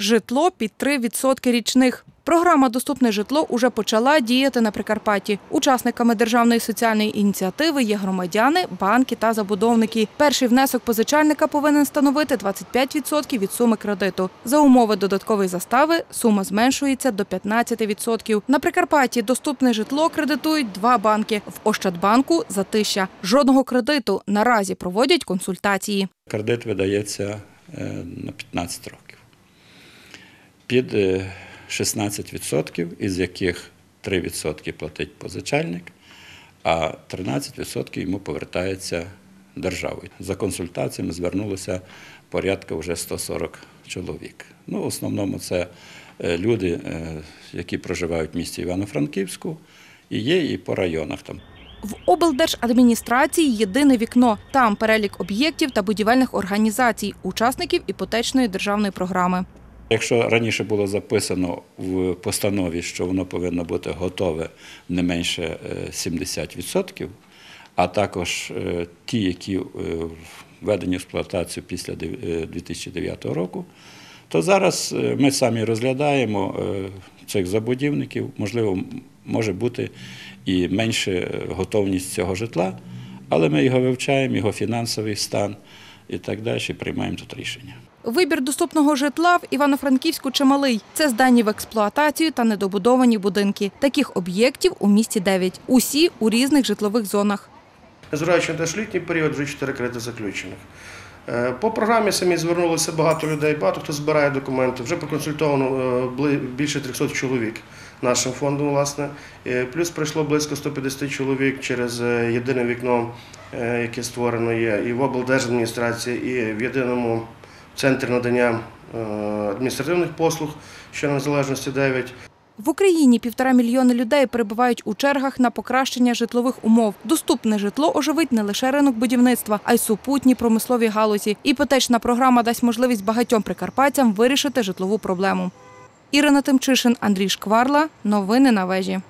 Житло під 3% річних. Програма Доступне житло уже почала діяти на Прикарпатті. Учасниками державної соціальної ініціативи є громадяни, банки та забудовники. Перший внесок позичальника повинен становити 25% від суми кредиту. За умови додаткової застави сума зменшується до 15%. На Прикарпатті доступне житло кредитують два банки. В Ощадбанку за тисяча. Жодного кредиту. Наразі проводять консультації. Кредит видається е, на 15 років. Під е, 16%, із яких 3% платить позичальник, а 13% йому повертається державою. За консультаціями звернулося порядка вже 140 чоловік. Ну, в основному це е, люди, е, які проживають в місті Івано-Франківську, і є і по районах там. В облдержадміністрації єдине вікно. Там перелік об'єктів та будівельних організацій, учасників іпотечної державної програми. Якщо раніше було записано в постанові, що воно повинно бути готове не менше е, 70%, а також е, ті, які е, введені в експлуатацію після е, 2009 року, то зараз е, ми самі розглядаємо е, цих забудівників. Можливо, може бути і менша е, готовність цього житла, але ми його вивчаємо, його фінансовий стан і так далі, приймаємо тут рішення. Вибір доступного житла в Івано-Франківську чималий. Це здані в експлуатацію та недобудовані будинки. Таких об'єктів у місті 9. Усі у різних житлових зонах. Незважаючи на літній період вже чотири кредити заключених. Е, По програмі самі звернулося багато людей, багато хто збирає документи. Вже проконсультовано е, більше 300 чоловік нашим фондом, власне. Е, Плюс прийшло близько 150 чоловік через єдине вікно, яке створено є, і в облдержадміністрації, і в єдиному центрі надання е, адміністративних послуг, що на незалежності 9. В Україні півтора мільйони людей перебувають у чергах на покращення житлових умов. Доступне житло оживить не лише ринок будівництва, а й супутні промислові галузі. Іпотечна програма дасть можливість багатьом прикарпатцям вирішити житлову проблему. Ірина Тимчишин, Андрій Шкварла. Новини на вежі.